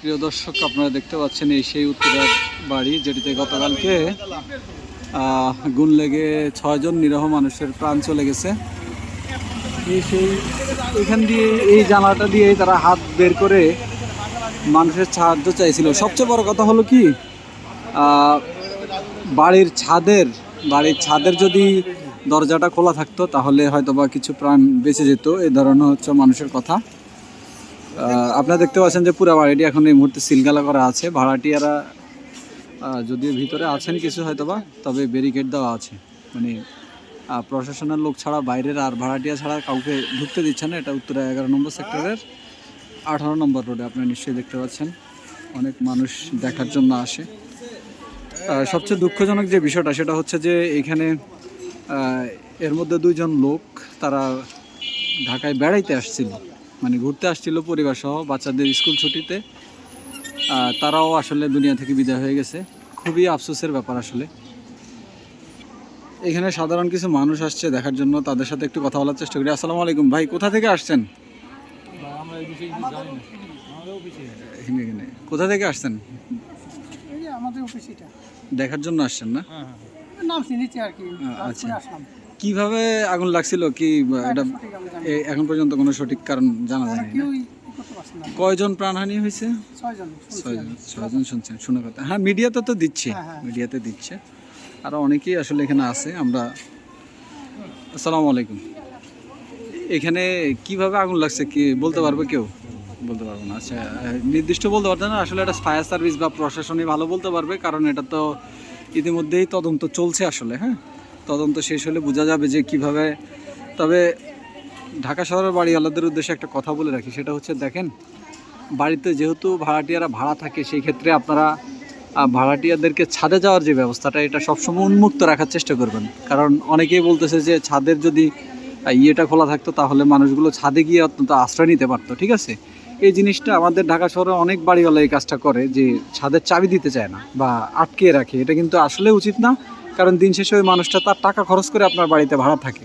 প্রিয় দর্শক, আপনারা দেখতে পাচ্ছেন এই সেই উত্তরার বাড়ি যেটিতে গতকালকে গুণ লেগে ছয়জন নিরহ মানুষের প্রাণ চলে গেছে। সেই এখান দিয়ে এই জানালাটা দিয়ে তারা হাত বের করে মানুষের সাহায্য চাইছিল। সবচেয়ে বড় কথা হলো কি বাড়ির ছাদের বাড়ির ছাদের যদি দরজাটা খোলা থাকতো, তাহলে হয়তো বা কিছু প্রাণ বেঁচে যেত। এই ধরনের হচ্ছে মানুষের কথা। আপনারা দেখতে পাচ্ছেন যে পুরো বাড়িটি এখন এই মুহূর্তে সিলগালা করা আছে। ভাড়াটিয়ারা যদিও ভিতরে আছেন কিছু হয়তো বা তবে ব্যারিকেড দেওয়া আছে। মানে প্রশাসনের লোক ছাড়া, বাইরের আর ভাড়াটিয়া ছাড়া কাউকে ঢুকতে দিচ্ছে না। এটা উত্তরা এগারো নম্বর সেক্টরের আঠারো নম্বর রোডে আপনারা নিশ্চয়ই দেখতে পাচ্ছেন। অনেক মানুষ দেখার জন্য আসে। সবচেয়ে দুঃখজনক যে বিষয়টা, সেটা হচ্ছে যে এখানে এর মধ্যে দুইজন লোক, তারা ঢাকায় বেড়াইতে আসছিল। মানে ঘুরতে আসছিল পরিবার সহ বাচ্চাদের স্কুল ছুটিতে। তারাও আসলে দুনিয়া থেকে বিদায় হয়ে গেছে। খুবই আফসোসের ব্যাপার আসলে। এখানে সাধারণ কিছু মানুষ আসছে দেখার জন্য তাদের সাথে একটু কথা বলার চেষ্টা করি। আসসালামু আলাইকুম ভাই কোথা থেকে আসছেন? কোথা থেকে আসছেন? দেখার জন্য আসছেন না? নাম চিনিছি আর কি। আচ্ছা। আসলাম। কীভাবে আগুন লাগছিল? কি এটা এখন পর্যন্ত কোনো সঠিক কারণ জানা। যায়নি। কয়জন প্রাণহানি হয়েছে? ছয়জন ছয়জন শুনছেন শোনা কথা। হ্যাঁ মিডিয়াতে তো দিচ্ছে হ্যাঁ, হ্যাঁ। মিডিয়াতে দিচ্ছে। আরও অনেকেই আসলে এখানে আছে আমরা আসসালামু আলাইকুম। এখানে কীভাবে আগুন লাগছে কি বলতে পারবে কেউ? বলতে পারব না। আচ্ছা নির্দিষ্ট বলতে পারবে না আসলে এটা ফায়ার সার্ভিস বা প্রশাসনই ভালো বলতে পারবে কারণ এটা তো ইতিমধ্যেই তদন্ত চলছে আসলে হ্যাঁ? তদন্ত শেষ হলে বোঝা যাবে যে কীভাবে, তবে ঢাকা শহরের বাড়িওয়ালাদের উদ্দেশ্যে একটা কথা বলে রাখি, সেটা হচ্ছে দেখেন, বাড়িতে যেহেতু ভাড়াটিয়ারা ভাড়া থাকে, সেই ক্ষেত্রে আপনারা ভাড়াটিয়াদেরকে ছাদে যাওয়ার যে ব্যবস্থাটা, এটা সবসময় উন্মুক্ত রাখার চেষ্টা করবেন। কারণ অনেকেই বলতেছে যে ছাদের যদি ইয়েটা খোলা থাকতো, তাহলে মানুষগুলো ছাদে গিয়ে অত্যন্ত আশ্রয় নিতে পারতো, ঠিক আছে? এই জিনিসটা আমাদের ঢাকা শহরে অনেক বাড়িওয়ালা এই কাজটা করে যে ছাদের চাবি দিতে চায় না বা আটকে রাখে, এটা কিন্তু আসলে উচিত না। কারণ দিন শেষে ওই মানুষটা তার টাকা খরচ করে আপনার বাড়িতে ভাড়া থাকে।